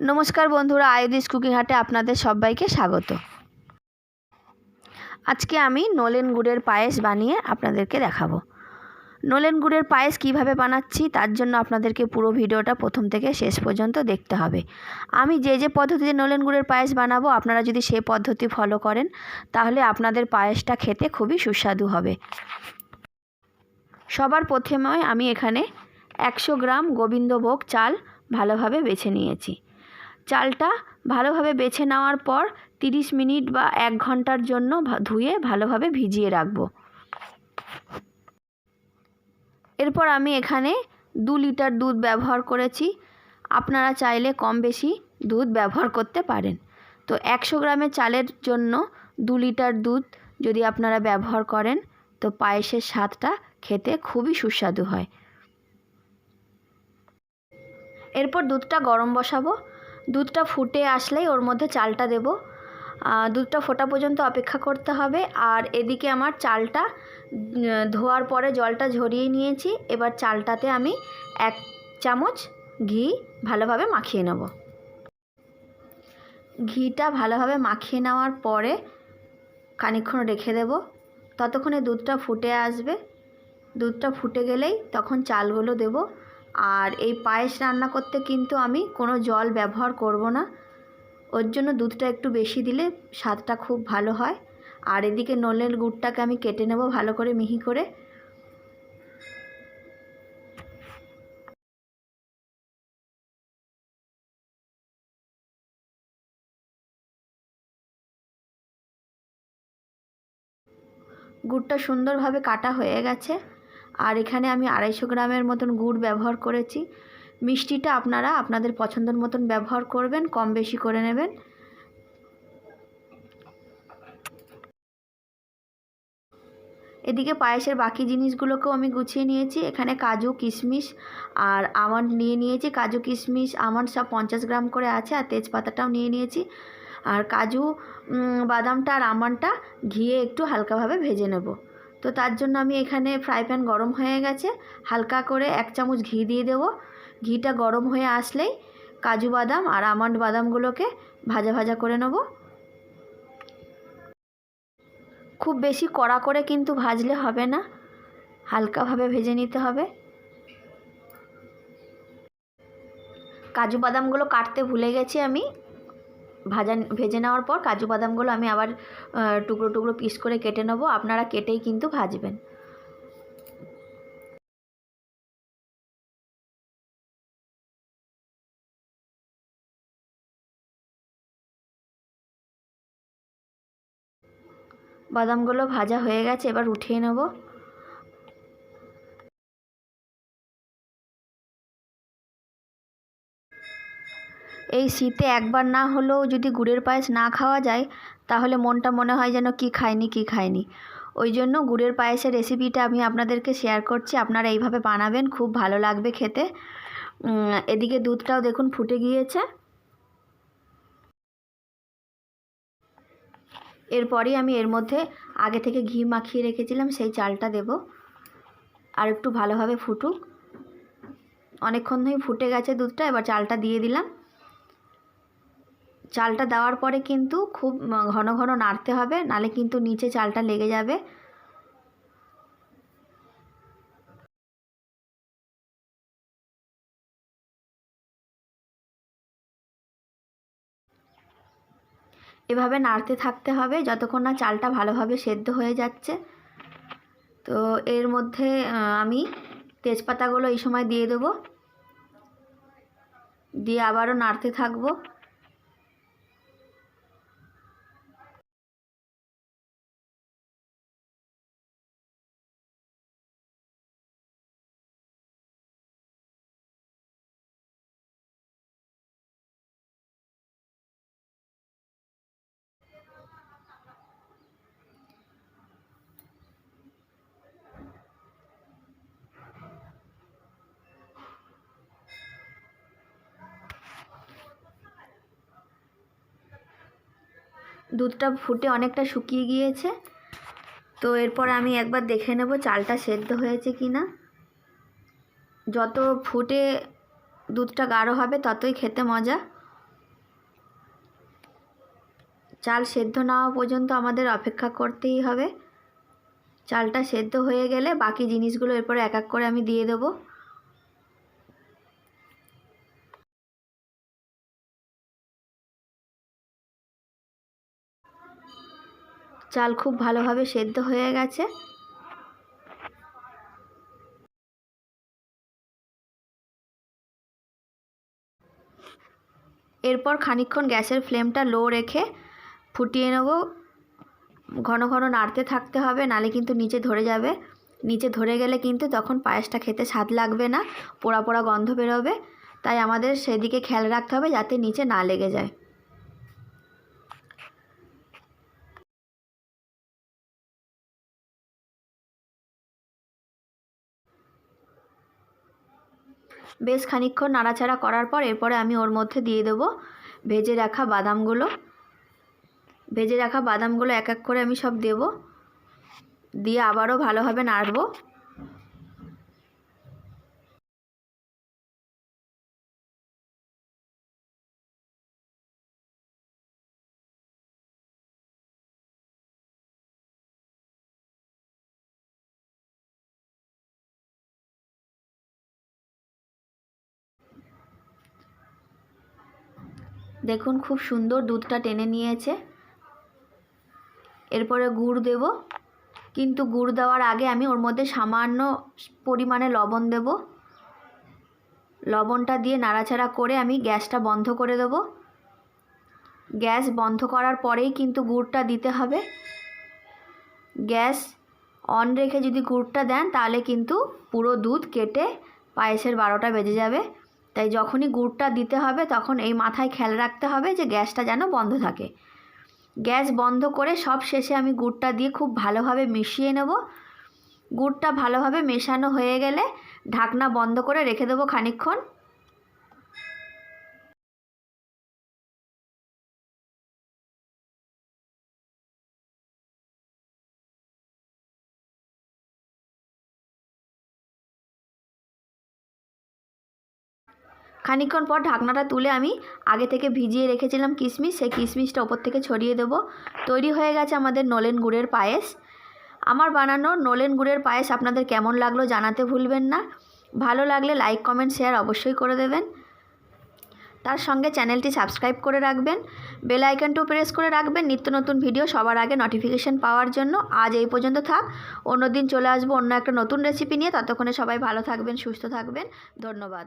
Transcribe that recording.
নমস্কার বন্ধুরা আয়ুদিস কুকিং হাটে আপনাদের সবাইকে স্বাগত। আজকে আমি নলেন গুড়ের পায়েস বানিয়ে আপনাদেরকে দেখাবো। নলেন গুড়ের পায়েস কীভাবে বানাচ্ছি, তার জন্য আপনাদেরকে পুরো ভিডিওটা প্রথম থেকে শেষ পর্যন্ত দেখতে হবে। আমি যে যে পদ্ধতিতে নলেন গুড়ের পায়েস বানাবো, আপনারা যদি সে পদ্ধতি ফলো করেন, তাহলে আপনাদের পায়েসটা খেতে খুবই সুস্বাদু হবে। সবার প্রথমে আমি এখানে একশো গ্রাম গোবিন্দভোগ চাল ভালোভাবে বেছে নিয়েছি। চালটা ভালোভাবে বেছে নেওয়ার পর তিরিশ মিনিট বা এক ঘণ্টার জন্য ধুয়ে ভালোভাবে ভিজিয়ে রাখব। এরপর আমি এখানে দু লিটার দুধ ব্যবহার করেছি। আপনারা চাইলে কম বেশি দুধ ব্যবহার করতে পারেন। তো একশো গ্রামের চালের জন্য দু লিটার দুধ যদি আপনারা ব্যবহার করেন, তো পায়েসের স্বাদটা খেতে খুবই সুস্বাদু হয়। এরপর দুধটা গরম বসাবো। দুধটা ফুটে আসলেই ওর মধ্যে চালটা দেব। দুধটা ফোটা পর্যন্ত অপেক্ষা করতে হবে। আর এদিকে আমার চালটা ধোয়ার পরে জলটা ঝরিয়ে নিয়েছি। এবার চালটাতে আমি এক চামচ ঘি ভালোভাবে মাখিয়ে নেব। ঘিটা ভালোভাবে মাখিয়ে নেওয়ার পরে খানিক্ষণ রেখে দেব। ততক্ষণে দুধটা ফুটে আসবে। দুধটা ফুটে গেলেই তখন চালগুলো দেবো। আর এই পায়েস রান্না করতে কিন্তু আমি কোনো জল ব্যবহার করব না। ওর জন্য দুধটা একটু বেশি দিলে স্বাদটা খুব ভালো হয়। আর এদিকে নলের গুড়টাকে আমি কেটে নেব ভালো করে মিহি করে। গুড়টা সুন্দরভাবে কাটা হয়ে গেছে। আর এখানে আমি আড়াইশো গ্রামের মতন গুড় ব্যবহার করেছি। মিষ্টিটা আপনারা আপনাদের পছন্দের মতন ব্যবহার করবেন, কম বেশি করে নেবেন। এদিকে পায়েসের বাকি জিনিসগুলোকেও আমি গুছিয়ে নিয়েছি। এখানে কাজু, কিশমিশ আর আমন্ড নিয়ে নিয়েছি। কাজু, কিশমিশ, আমন্ড সব পঞ্চাশ গ্রাম করে আছে আর তেজপাতাটাও নিয়ে নিয়েছি। আর কাজু বাদামটা আর আমন্ডটা ঘিয়ে একটু হালকাভাবে ভেজে নেব। তো তার জন্য আমি এখানে ফ্রাই প্যান গরম হয়ে গেছে। হালকা করে এক চামচ ঘি দিয়ে দেবো। ঘিটা গরম হয়ে আসলেই কাজু বাদাম আর আমন্ড বাদামগুলোকে ভাজা ভাজা করে নেব। খুব বেশি কড়া করে কিন্তু ভাজলে হবে না। হালকাভাবে ভেজে নিতে হবে। কাজু বাদামগুলো কাটতে ভুলে গেছি আমি। ভাজা ভেজে নেওয়ার পর কাজু বাদামগুলো আমি আবার টুকরো টুকরো পিস করে কেটে নেব। আপনারা কেটেই কিন্তু ভাজবেন। বাদামগুলো ভাজা হয়ে গেছে, এবার উঠিয়ে নেব। এই শীতে একবার না হলেও যদি গুড়ের পায়েস না খাওয়া যায়, তাহলে মনটা মনে হয় যেন কি খায়নি কি খায়নি ওই জন্য গুড়ের পায়েসের রেসিপিটা আমি আপনাদেরকে শেয়ার করছি। আপনারা এইভাবে বানাবেন, খুব ভালো লাগবে খেতে। এদিকে দুধটাও দেখুন ফুটে গিয়েছে। এরপরই আমি এর মধ্যে আগে থেকে ঘি মাখিয়ে রেখেছিলাম, সেই চালটা দেব। আর একটু ভালোভাবে ফুটুক। অনেকক্ষণ ধরেই ফুটে গেছে দুধটা, এবার চালটা দিয়ে দিলাম। চালটা দেওয়ার পরে কিন্তু খুব ঘন ঘন নাড়তে হবে, নালে কিন্তু নিচে চালটা লেগে যাবে। এভাবে নাড়তে থাকতে হবে যতক্ষণ না চালটা ভালোভাবে সেদ্ধ হয়ে যাচ্ছে। তো এর মধ্যে আমি তেজপাতাগুলো এই সময় দিয়ে দেবো। দিয়ে আবারও নাড়তে থাকব। দুধটা ফুটে অনেকটা শুকিয়ে গিয়েছে। তো এরপর আমি একবার দেখে নেব চালটা সেদ্ধ হয়েছে কি না যত ফুটে দুধটা গাঢ় হবে, ততই খেতে মজা। চাল সেদ্ধ না পর্যন্ত আমাদের অপেক্ষা করতেই হবে। চালটা সেদ্ধ হয়ে গেলে বাকি জিনিসগুলো এরপর এক এক করে আমি দিয়ে দেবো। চাল খুব ভালোভাবে সেদ্ধ হয়ে গেছে। এরপর খানিকক্ষণ গ্যাসের ফ্লেমটা লো রেখে ফুটিয়ে নেব। ঘন ঘন নাড়তে থাকতে হবে, নালে কিন্তু নিচে ধরে যাবে। নিচে ধরে গেলে কিন্তু তখন পায়েসটা খেতে স্বাদ লাগবে না, পোড়া পোড়া গন্ধ বেরোবে। তাই আমাদের সেদিকে খেয়াল রাখতে হবে যাতে নিচে না লেগে যায়। বেশ খানিক্ষণ নাড়াচাড়া করার পর এরপরে আমি ওর মধ্যে দিয়ে দেবো ভেজে রাখা বাদামগুলো। ভেজে রাখা বাদামগুলো এক এক করে আমি সব দেব। দিয়ে আবারও ভালোভাবে নাড়বো। দেখুন, খুব সুন্দর দুধটা টেনে নিয়েছে। এরপরে গুড় দেব। কিন্তু গুড় দেওয়ার আগে আমি ওর মধ্যে সামান্য পরিমাণে লবণ দেব। লবণটা দিয়ে নাড়াচাড়া করে আমি গ্যাসটা বন্ধ করে দেব। গ্যাস বন্ধ করার পরেই কিন্তু গুড়টা দিতে হবে। গ্যাস অন রেখে যদি গুড়টা দেন, তাহলে কিন্তু পুরো দুধ কেটে পায়েসের বারোটা বেজে যাবে। তাই যখনই গুড়টা দিতে হবে তখন এই মাথায় খেয়াল রাখতে হবে যে গ্যাসটা যেন বন্ধ থাকে। গ্যাস বন্ধ করে সব শেষে আমি গুড়টা দিয়ে খুব ভালোভাবে মিশিয়ে নেব। গুড়টা ভালোভাবে মেশানো হয়ে গেলে ঢাকনা বন্ধ করে রেখে দেবো খানিকক্ষণ। খানিকক্ষণ পর ঢাকনাটা তুলে আমি আগে থেকে ভিজিয়ে রেখেছিলাম কিশমিশ, সেই কিশমিশটা ওপর থেকে ছড়িয়ে দেবো। তৈরি হয়ে গেছে আমাদের নলেন গুড়ের পায়েস। আমার বানানো নলেন গুড়ের পায়েস আপনাদের কেমন লাগল জানাতে ভুলবেন না। ভালো লাগলে লাইক, কমেন্ট, শেয়ার অবশ্যই করে দেবেন। তার সঙ্গে চ্যানেলটি সাবস্ক্রাইব করে রাখবেন। বেল আইকনটিও প্রেস করে রাখবেন। নিত্য নতুন ভিডিও সবার আগে নোটিফিকেশান পাওয়ার জন্য। আজ এই পর্যন্ত থাক। অন্য দিন চলে আসব অন্য একটা নতুন রেসিপি নিয়ে। ততক্ষণে সবাই ভালো থাকবেন, সুস্থ থাকবেন। ধন্যবাদ।